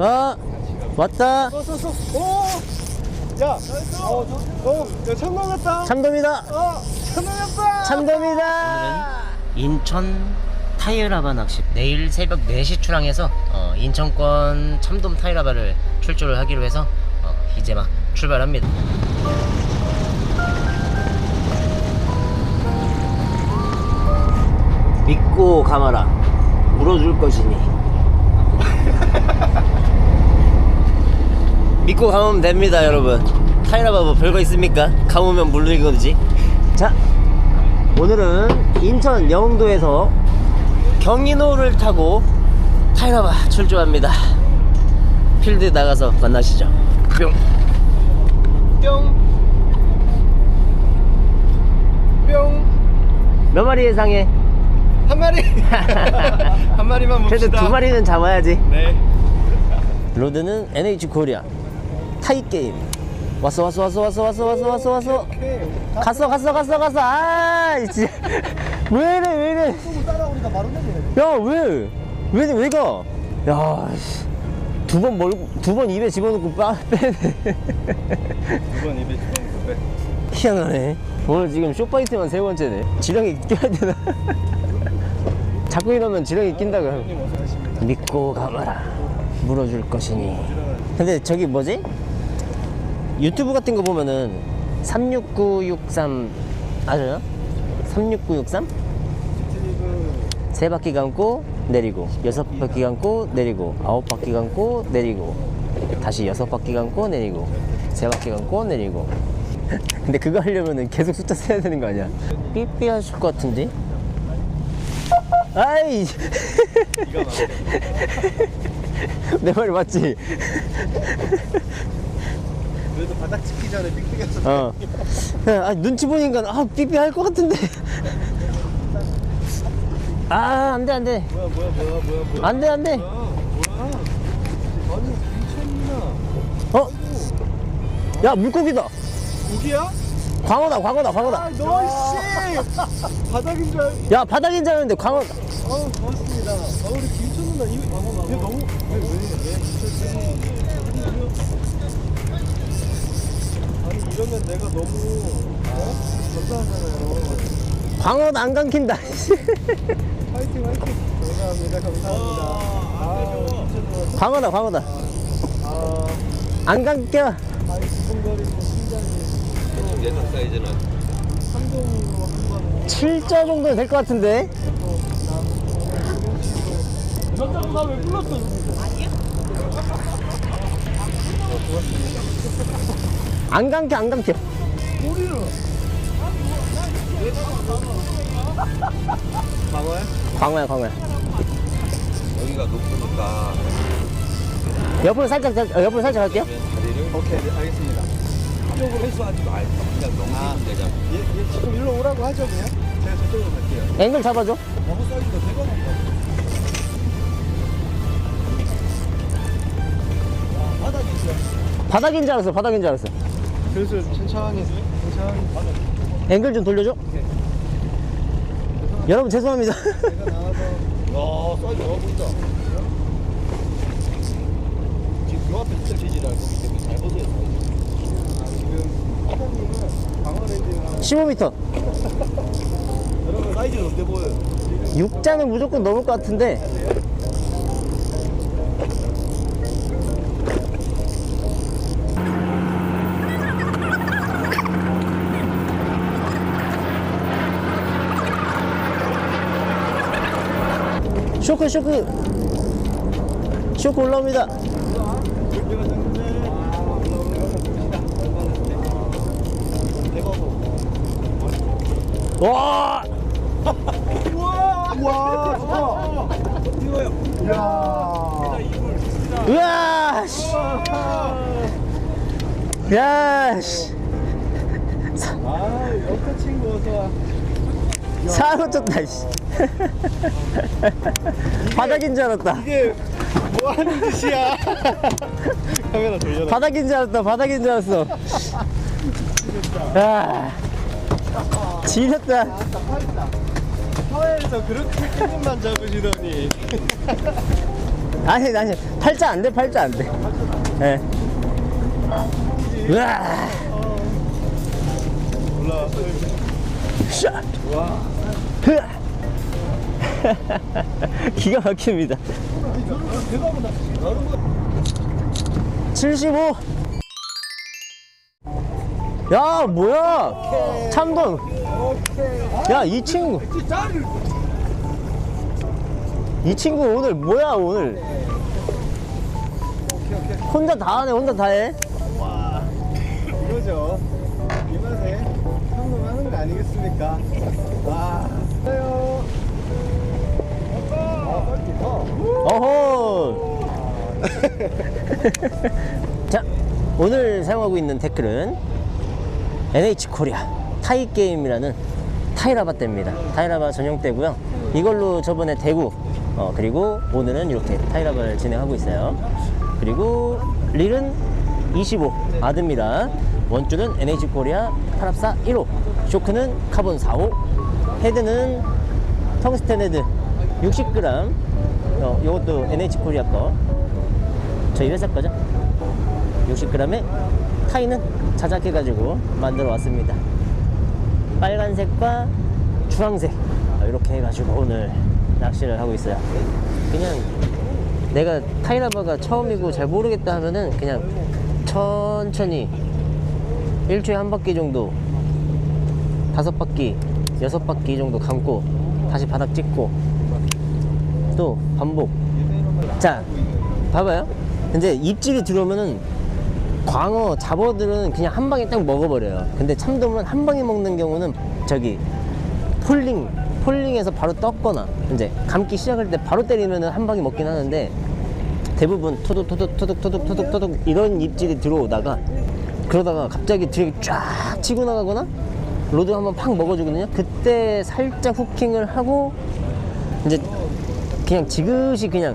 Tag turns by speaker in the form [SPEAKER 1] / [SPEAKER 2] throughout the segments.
[SPEAKER 1] 아 왔다
[SPEAKER 2] 쏘쏘 오! 야! 어, 어, 야, 참돔 같다!
[SPEAKER 1] 참돔이다
[SPEAKER 2] 어! 참돔 같다!
[SPEAKER 1] 참돔이다
[SPEAKER 3] 인천 타이라바 낚시 내일 새벽 4시 출항해서 어, 인천권 참돔 타이라바를 출조를 하기로 해서 어, 이제 막 출발합니다
[SPEAKER 1] 믿고 감아라 물어줄 것이니 믿고 감으면 됩니다 여러분 타이라바 뭐 별거 있습니까? 감으면 물리는 거지 자 오늘은 인천 영도에서 경인호를 타고 타이라바 출조합니다 필드 나가서 만나시죠 뿅
[SPEAKER 2] 뿅! 뿅!
[SPEAKER 1] 몇 마리 예상해?
[SPEAKER 2] 한 마리! 한 마리만 봅시다.
[SPEAKER 1] 그래도 두 마리는 잡아야지
[SPEAKER 2] 네.
[SPEAKER 1] 로드는 NH 코리아 타이 게임 왔어 왔어 왔어 왔어 왔어 왔어 왔어 왔어. 갔어 갔어 갔어 갔어 아 진짜 왜 이래 왜 이래
[SPEAKER 2] 또 따라오니까 바로 내리네.
[SPEAKER 1] 야왜 왜 왜 가? 야 두 번 멀고 두번 입에 집어넣고 빠 빼네
[SPEAKER 2] 두번 입에 집어넣고 빼.
[SPEAKER 1] 희한하네 오늘 지금 쇼파이트만 세 번째네 지렁이 껴야 되나? 자꾸 이러면 지렁이
[SPEAKER 2] 어서 가십니다.
[SPEAKER 1] 믿고 가마라 물어줄 것이니 근데 저기 뭐지? 유튜브 같은 거 보면은 36963 아세요? 36963?
[SPEAKER 2] 스티브
[SPEAKER 1] 세 바퀴 감고 내리고 여섯 바퀴 감고 내리고 아홉 바퀴 감고 내리고 다시 여섯 바퀴 감고 내리고 세 바퀴 감고 내리고 근데 그거 하려면은 계속 숫자 세야 되는 거 아니야? 삐삐 하실 것 같은데? 아이. 내 말이 맞지?
[SPEAKER 2] 그래도 바닥 찍기 전에 삑삑했어.
[SPEAKER 1] 어. 아, 눈치 보니까 아 삐삐 할 것 같은데. 아, 안 돼, 안 돼.
[SPEAKER 2] 뭐야 뭐야 뭐야 뭐야 뭐야.
[SPEAKER 1] 안 돼, 안 돼.
[SPEAKER 2] 뭐야 뭐야. 아니 미쳤나.
[SPEAKER 1] 어? 야, 물고기다.
[SPEAKER 2] 고기야?
[SPEAKER 1] 광어다, 광어다, 광어다.
[SPEAKER 2] 아 너씨 바닥인 줄 알.
[SPEAKER 1] 야, 바닥인 줄 알았는데 광어.
[SPEAKER 2] 어 고맙습니다. 아 우리 김천 누나 이거 얘 너무 왜왜왜 김천 아니 이러면 내가 너무 어? 감사하잖아요.
[SPEAKER 1] 광어도 안 감긴다.
[SPEAKER 2] 파이팅 파이팅. 감사합니다 감사합니다. 아 김천 누나
[SPEAKER 1] 광어다, 광어다.
[SPEAKER 2] 아
[SPEAKER 1] 안 감겨.
[SPEAKER 2] 아이 두근거리고 심장이
[SPEAKER 4] 예상 사이즈는
[SPEAKER 2] 감동으로 한번
[SPEAKER 1] 7자 정도 될 것 같은데.
[SPEAKER 2] 전자도 나왜 불렀어?
[SPEAKER 1] 안 감겨, 안 감겨.
[SPEAKER 2] 방어야?
[SPEAKER 1] 광어야, 광어야.
[SPEAKER 4] 여기가 높으니까
[SPEAKER 1] 옆으로 살짝, 살- 어, 옆으로 살짝 할게요.
[SPEAKER 4] 다리를
[SPEAKER 2] 오케이 네, 알겠습니다.
[SPEAKER 4] 쪽으로 회수하지 말고 그냥 넘기면 되잖아.
[SPEAKER 2] 얘, 얘 지금 일로 오라고 하죠 그냥? 제가 저쪽으로 갈게요.
[SPEAKER 1] 앵글 잡아줘.
[SPEAKER 2] 대단하다. 와 바닥이 있어.
[SPEAKER 1] 바닥인 줄 알았어, 바닥인 줄 알았어.
[SPEAKER 2] 그래서 천천히 천천히.
[SPEAKER 1] 앵글 좀 돌려줘. 여러분, 죄송합니다.
[SPEAKER 2] 내가 나와서
[SPEAKER 4] 야, 사이즈 좋아 보인다. 지금 요 앞에 진짜 알고 있기 때문에 잘 보세요.
[SPEAKER 2] 아, 지금 사장님은 방어 렌즈랑
[SPEAKER 1] 15m.
[SPEAKER 4] 여러분 사이즈는 어때 보여요?
[SPEAKER 1] 6자는 무조건 넘을 것 같은데. 쇼크 쇼크 쇼크 올라옵니다 와
[SPEAKER 2] 우와 우와 좋다. 이거요. 이야.
[SPEAKER 1] 으아 씨. 야 씨.
[SPEAKER 2] 아 옆에 친구 어서 와.
[SPEAKER 1] 사로 쪘다 씨. 바닥인 줄 알았다
[SPEAKER 2] 이게 뭐 하는 짓이야? 카메라 돌려라.
[SPEAKER 1] 바닥인 줄 알았다 바닥인 줄 알았어 야 지렸다
[SPEAKER 2] 사회에서 그렇게 깻잎만 잡으시더니
[SPEAKER 1] 아니 아니 팔자 안 돼 팔자 안 돼. 예. 으아.
[SPEAKER 2] 올라.
[SPEAKER 1] 샤.
[SPEAKER 2] 와.
[SPEAKER 1] 흐아. 기가 막힙니다.
[SPEAKER 2] 대박이다. 다른 거.
[SPEAKER 1] 75. 야 뭐야? 참돔. 야이 친구.
[SPEAKER 2] 짤.
[SPEAKER 1] 이 친구 오늘 뭐야 오늘? 혼자 다 하네 혼자 다 해.
[SPEAKER 2] 와. 이거죠. 이 맛에 평범하는 거 아니겠습니까? 와.
[SPEAKER 1] 어허. 자, 오늘 사용하고 있는 태클은 NH 코리아 타이 게임이라는 타이라바대입니다. 타이라바 전용대고요. 이걸로 저번에 대구 어, 그리고 오늘은 이렇게 타이라바를 진행하고 있어요. 그리고 릴은 25 아드입니다. 원줄은 NH 코리아 8합사 1호, 쇼크는 카본 4호, 헤드는 텅스텐 헤드 60g. 어, 이것도 NH 코리아 거. 저희 회사 거죠. 60g에 타이는 자작해 가지고 만들어 왔습니다. 빨간색과 주황색 어, 이렇게 해가지고 오늘 낚시를 하고 있어요. 그냥 내가 타이라바가 처음이고 잘 모르겠다 하면은 그냥 천천히 일주일에 한 바퀴 정도 다섯 바퀴 여섯 바퀴 정도 감고 다시 바닥 찍고 또 반복. 자 봐봐요. 근데 입질이 들어오면은 광어 잡어들은 그냥 한 방에 딱 먹어버려요. 근데 참돔은 한 방에 먹는 경우는 저기 폴링 폴링해서 바로 떴거나 이제 감기 시작할 때 바로 때리면은 한 방에 먹긴 하는데 대부분 토독토독 토독 토독 토독 토독 이런 입질이 들어오다가 그러다가 갑자기 뒤에 쫙 치고 나가거나 로드 한번 팍 먹어주거든요. 그때 살짝 후킹을 하고 이제 그냥 지그시 그냥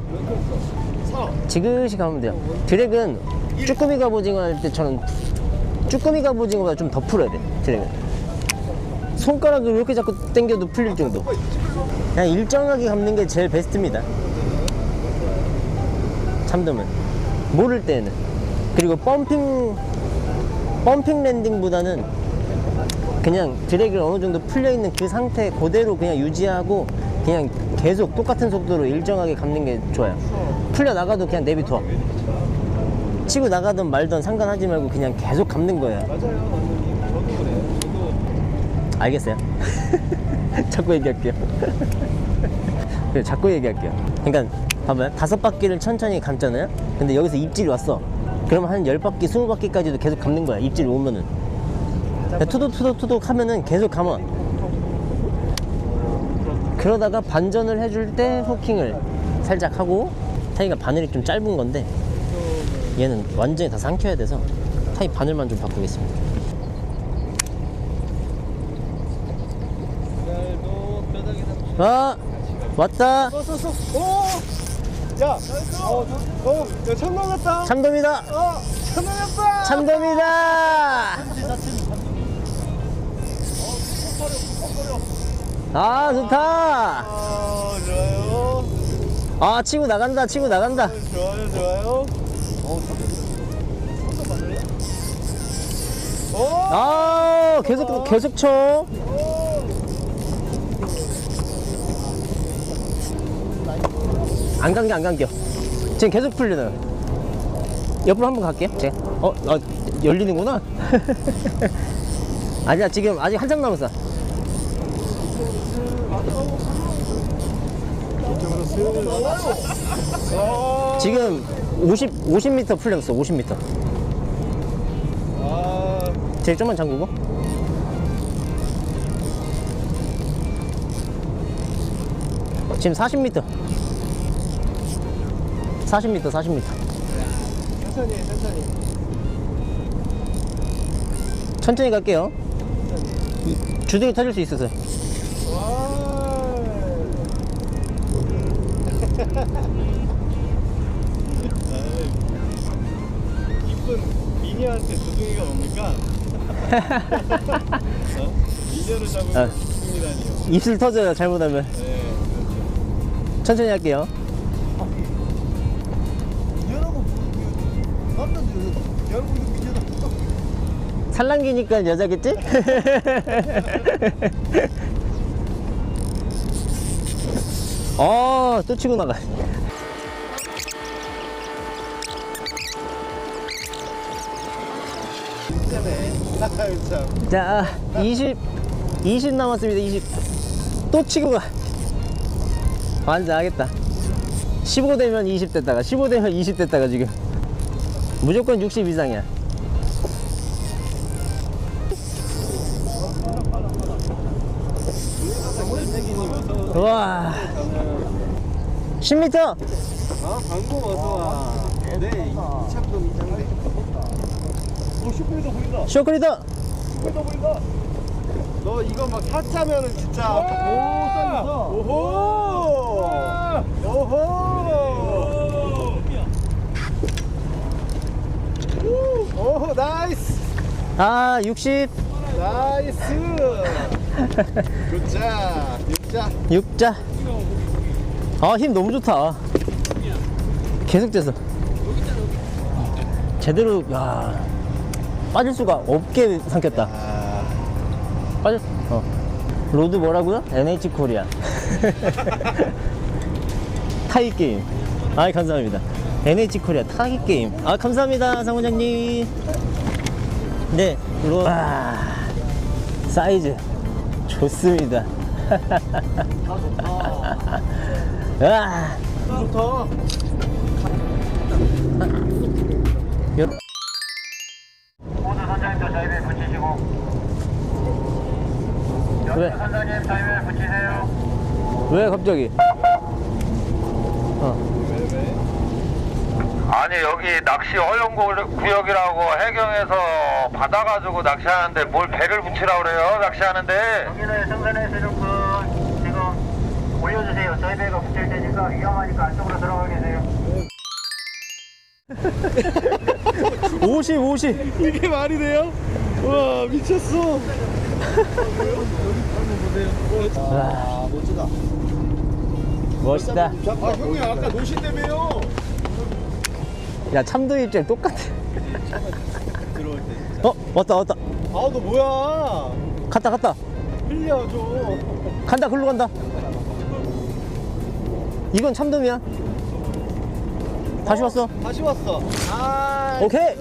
[SPEAKER 1] 지그시 가면 돼요. 드랙은 쭈꾸미 갑오징어 할 때처럼 쭈꾸미 갑오징어보다 좀 더 풀어야 돼 드랙은 손가락을 이렇게 잡고 당겨도 풀릴 정도. 그냥 일정하게 감는 게 제일 베스트입니다. 참돔은 모를 때는. 그리고 펌핑 펌핑 랜딩보다는 그냥 드랙을 어느 정도 풀려 있는 그 상태 그대로 그냥 유지하고 그냥 계속 똑같은 속도로 일정하게 감는 게 좋아요. 풀려 나가도 그냥 내비둬. 치고 나가든 말든 상관하지 말고 그냥 계속 감는 거예요. 알겠어요? 자꾸 얘기할게요. 그래, 자꾸 얘기할게요. 그러니까 봐봐요. 다섯 바퀴를 천천히 감잖아요. 근데 여기서 입질이 왔어. 그러면 한 열 바퀴, 스무 바퀴까지도 계속 감는 거야. 입질이 오면은. 투둑투둑투둑 하면은 계속 감아. 그러다가 반전을 해줄 때 후킹을 살짝 하고 타이가 바늘이 좀 짧은 건데 얘는 완전히 다 삼켜야 돼서 타이 바늘만 좀 바꾸겠습니다. 아 왔다!
[SPEAKER 2] 야! 어, 저- 어, 야, 참 나갔다.
[SPEAKER 1] 참돔이다
[SPEAKER 2] 어, 참 나갔다.
[SPEAKER 1] 참돔이다 아 좋다.
[SPEAKER 2] 아, 좋아요.
[SPEAKER 1] 아 치고 나간다 치고 나간다.
[SPEAKER 2] 좋아요, 좋아요. 어, 오!
[SPEAKER 1] 아 계속 계속 쳐. 안 감겨 안 감겨. 지금 계속 풀리나요 옆으로 한번 갈게요 제가 어, 아, 열리는구나. 아니야 지금 아직 한참 남았어
[SPEAKER 2] 어,
[SPEAKER 1] 지금 50 50m 풀렸어 50m
[SPEAKER 2] 아,
[SPEAKER 1] 제일 좀만 잠그고? 지금 40m 40m 40m
[SPEAKER 2] 천천히, 해, 천천히.
[SPEAKER 1] 천천히 갈게요. 이- 주둥이 터질 수 있어서.
[SPEAKER 2] 와. 이쁜 미니한테 두둥이가 뭡니까? 어? 미녀를 잡으면
[SPEAKER 1] 아.
[SPEAKER 2] 두둥이라니요.
[SPEAKER 1] 입술 터져요 잘못하면
[SPEAKER 2] 네, 그렇죠.
[SPEAKER 1] 천천히 할게요
[SPEAKER 2] 봤는데 결국은 미녀다.
[SPEAKER 1] 살랑기니까 여자겠지? 어, 또 치고 나가. 자, 20, 20 남았습니다. 20. 또 치고 가. 완전 하겠다. 15 되면 20 됐다가, 15 되면 20 됐다가 지금. 무조건 60 이상이야. 와. 10m!
[SPEAKER 2] 아 방금 어서 와. 네 이창동 이장대. 오 슈퍼리더 보인다.
[SPEAKER 1] 쇼크리더!
[SPEAKER 2] 슈퍼리더 보인다. 너 이거 막 타짜면은 진짜. 오 쌀리다. 오호. 오호. 오호 나이스.
[SPEAKER 1] 아, 60.
[SPEAKER 2] 나이스. 굿자. 굿자.
[SPEAKER 1] 육자. 아, 힘 너무 좋다. 계속 돼서. 제대로, 야 빠질 수가 없게 삼켰다.
[SPEAKER 2] 아.
[SPEAKER 1] 빠졌, 어. 로드 뭐라고요? NH 코리아. 타이 게임. 아, 감사합니다. NH 코리아 타이 게임. 아, 감사합니다, 상원장님. 네, 로, 아, 사이즈. 좋습니다. 아,
[SPEAKER 2] 좋다.
[SPEAKER 1] 여,
[SPEAKER 5] 모두 선장님도 저희를 붙이시고
[SPEAKER 1] 왜?
[SPEAKER 5] 선장님 붙이세요
[SPEAKER 1] 왜 갑자기? 어.
[SPEAKER 5] 아니 여기 낚시 허용 구- 구역이라고 해경에서 받아가지고 낚시하는데 뭘 배를 붙이라고 그래요 낚시하는데 여기는 분 지금 올려주세요 저희 배가 붙일 테니까 위험하니까 안쪽으로 들어가 계세요
[SPEAKER 1] 50, 50.
[SPEAKER 2] 이게 말이 돼요? 와 미쳤어. 아 멋지다.
[SPEAKER 1] 멋있다.
[SPEAKER 2] 아 형님 아까 노신다며요.
[SPEAKER 1] 야, 참도 입장 똑같아.
[SPEAKER 2] 들어올 때 진짜.
[SPEAKER 1] 어, 왔다, 왔다.
[SPEAKER 2] 아너 뭐야?
[SPEAKER 1] 갔다, 갔다.
[SPEAKER 2] 흘려 줘.
[SPEAKER 1] 간다, 글로 간다. 이건 참돔이야. 다시 왔어.
[SPEAKER 2] 다시 왔어. 아.
[SPEAKER 1] 오케이.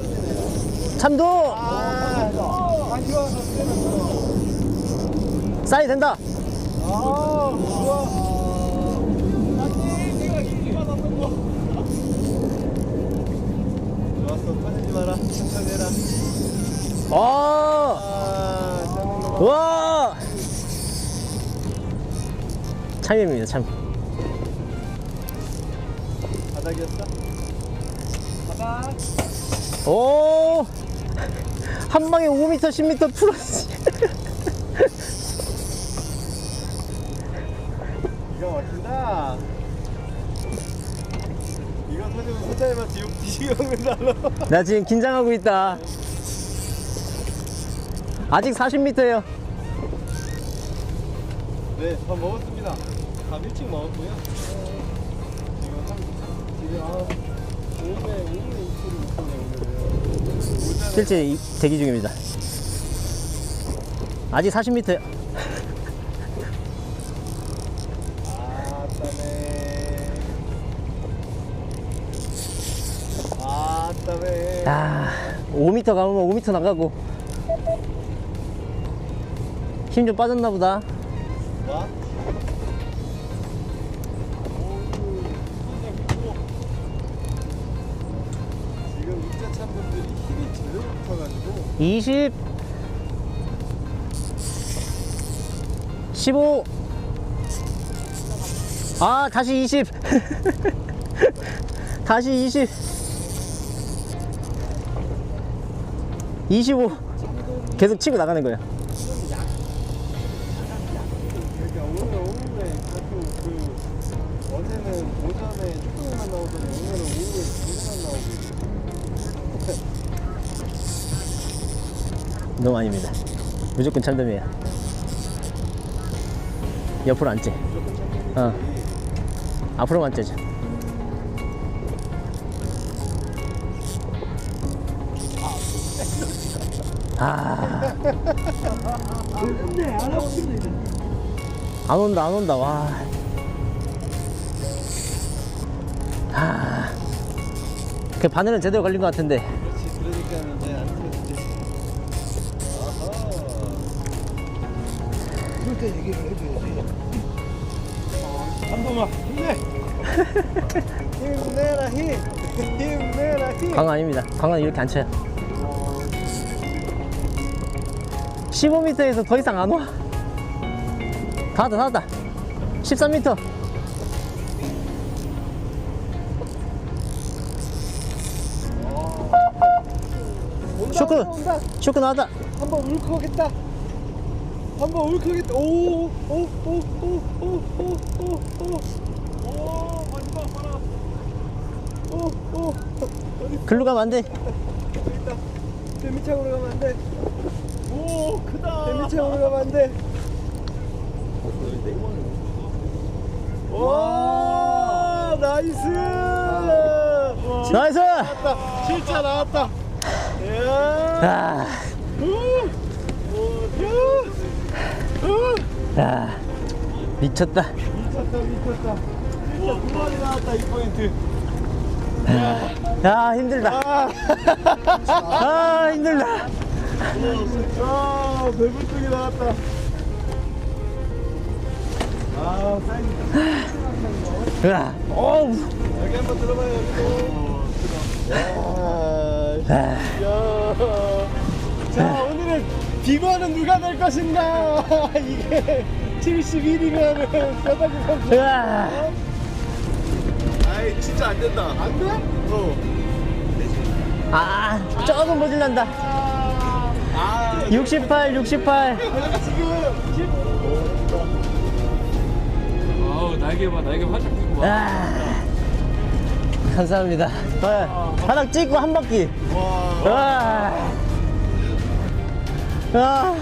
[SPEAKER 1] 참돔.
[SPEAKER 2] 아. 다시 왔어.
[SPEAKER 1] 싸이 된다.
[SPEAKER 2] 아 좋아. 터지지 마라. 천천히 해라.
[SPEAKER 1] 와.
[SPEAKER 2] 아. 거.
[SPEAKER 1] 와. 참입니다, 참.
[SPEAKER 2] 바닥이었어? 바닥.
[SPEAKER 1] 오. 한 방에 5m, 10m 풀었지.
[SPEAKER 2] 기가 막힌다. 이거 터지면 소자에만 지금 뒤지겠는다.
[SPEAKER 1] 나 지금 긴장하고 있다. 아직 40m예요.
[SPEAKER 2] 네, 밥 먹었습니다. 밥 일찍 먹었고요.
[SPEAKER 1] 실제 이- 대기 중입니다. 아직 40m요.
[SPEAKER 2] 아따네. 아따네.
[SPEAKER 1] 야, 5m 가면 5m 나가고. 힘 좀 빠졌나 보다.
[SPEAKER 2] 와.
[SPEAKER 1] 20 15 아, 다시 20 다시 20 25 계속 치고 나가는 거야.
[SPEAKER 2] 그 어제는 오전에 나오더니 오늘은 오후에 나오고
[SPEAKER 1] 너무 아닙니다. 무조건 참돔이야. 옆으로 안 째. 어. 앞으로만 째죠. 아. 안 온다, 안 온다, 와. 아. 그 바늘은 제대로 걸린 것 같은데.
[SPEAKER 2] 이럴 때 얘기를 해줘야지 한 번만 힘내 힘내라 힘 힘내라 힘
[SPEAKER 1] 광어 아닙니다. 광어는 이렇게 안 쳐요. 15m에서 더 이상 안 와. 다 왔다, 다 왔다. 13m.
[SPEAKER 2] 온다
[SPEAKER 1] 쇼크.
[SPEAKER 2] 온다
[SPEAKER 1] 쇼크 나왔다.
[SPEAKER 2] 한번 울컥했다 한번 울컥했다. 오, 오, 오, 오, 오, 오, 오, 오. 오, 마지막 봐라. 오, 오.
[SPEAKER 1] 글로 가면 안 돼.
[SPEAKER 2] 있다. 대미창으로 가면 안 돼. 오, 크다. 대미창으로 가면 안 돼. 와, 나이스.
[SPEAKER 1] 나이스.
[SPEAKER 2] 나왔다. 나왔다. 야.
[SPEAKER 1] 야, 미쳤다.
[SPEAKER 2] 미쳤다, 미쳤다. 두 마리 나왔다, 이 포인트.
[SPEAKER 1] 야, 힘들다.
[SPEAKER 2] 아,
[SPEAKER 1] 아, 힘들다.
[SPEAKER 2] 아, 배불뚝이 나왔다. 아, 사이즈.
[SPEAKER 1] 으아, 어우.
[SPEAKER 2] 여기 한번 들어봐요, 여기도. 야,
[SPEAKER 1] 아,
[SPEAKER 2] 야. 자, 비거는 누가 될 것인가? 이게 71위면은 뼈다귀 선수.
[SPEAKER 1] 으아.
[SPEAKER 2] 아이, 진짜 안 된다. 안 돼? 어.
[SPEAKER 1] 아, 조금 모질란다.
[SPEAKER 2] 아,
[SPEAKER 1] 68, 68.
[SPEAKER 2] 내가 지금
[SPEAKER 4] 아우 날개 봐 날개 활짝 펴고 봐
[SPEAKER 1] 아, 감사합니다. 어, 바닥 찍고 한 바퀴.
[SPEAKER 2] 와.
[SPEAKER 1] 와. 아,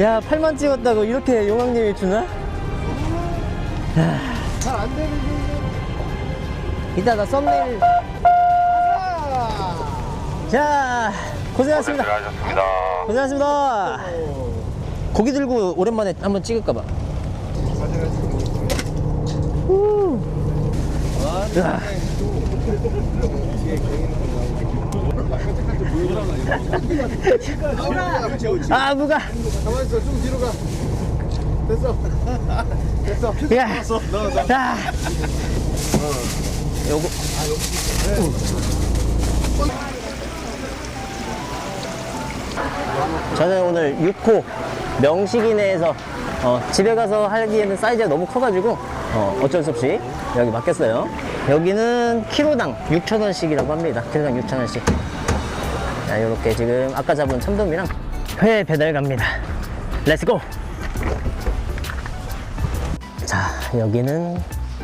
[SPEAKER 1] 야, 팔만 찍었다고 이렇게 용왕님이 주나?
[SPEAKER 2] 잘안 되는
[SPEAKER 1] 이따 나 썸네일. 자, 고생하셨습니다.
[SPEAKER 5] 수고하셨습니다.
[SPEAKER 1] 고생하셨습니다. 고기 들고 오랜만에 한번 찍을까봐. 후. 으 아. 아, 무가.
[SPEAKER 2] 가만히 있어, 좀 뒤로 가. 됐어. 됐어.
[SPEAKER 1] 야. 자. 요거. 저는 오늘 6호 명식이네에서 어, 집에 가서 하기에는 사이즈가 너무 커가지고 어, 어쩔 수 없이 여기 맡겼어요. 여기는 키로당 6,000원씩이라고 합니다. 키로당 6,000원씩. 자, 이렇게 지금 아까 잡은 참돔이랑 회 배달 갑니다. 렛츠고! 자, 여기는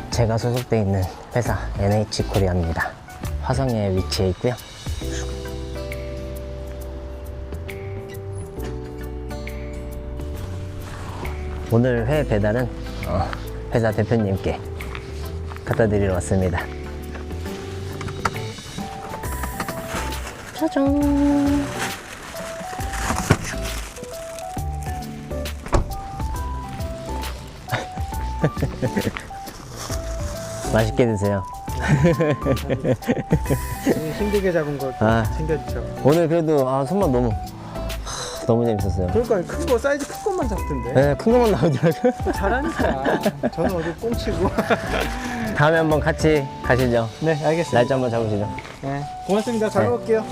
[SPEAKER 1] 제가 소속돼 있는 회사 NH 코리아입니다. 화성에 위치해 있고요. 오늘 회 배달은 어, 회사 대표님께 갖다 드리러 왔습니다. 짜잔. 맛있게 드세요.
[SPEAKER 2] 힘들게 잡은 거
[SPEAKER 1] 아.
[SPEAKER 2] 챙겨주죠.
[SPEAKER 1] 오늘 그래도 아, 손맛 너무 하, 너무 재밌었어요.
[SPEAKER 2] 그러니까 큰 거 사이즈 큰 것만 잡던데.
[SPEAKER 1] 네, 큰 것만 나오더라고요.
[SPEAKER 2] 잘하니까. 저는 어디 꽁치고.
[SPEAKER 1] 다음에 한번 같이 가시죠.
[SPEAKER 2] 네, 알겠습니다.
[SPEAKER 1] 날짜 한번 잡으시죠.
[SPEAKER 2] 네, 고맙습니다. 잘
[SPEAKER 1] 네.
[SPEAKER 2] 먹을게요.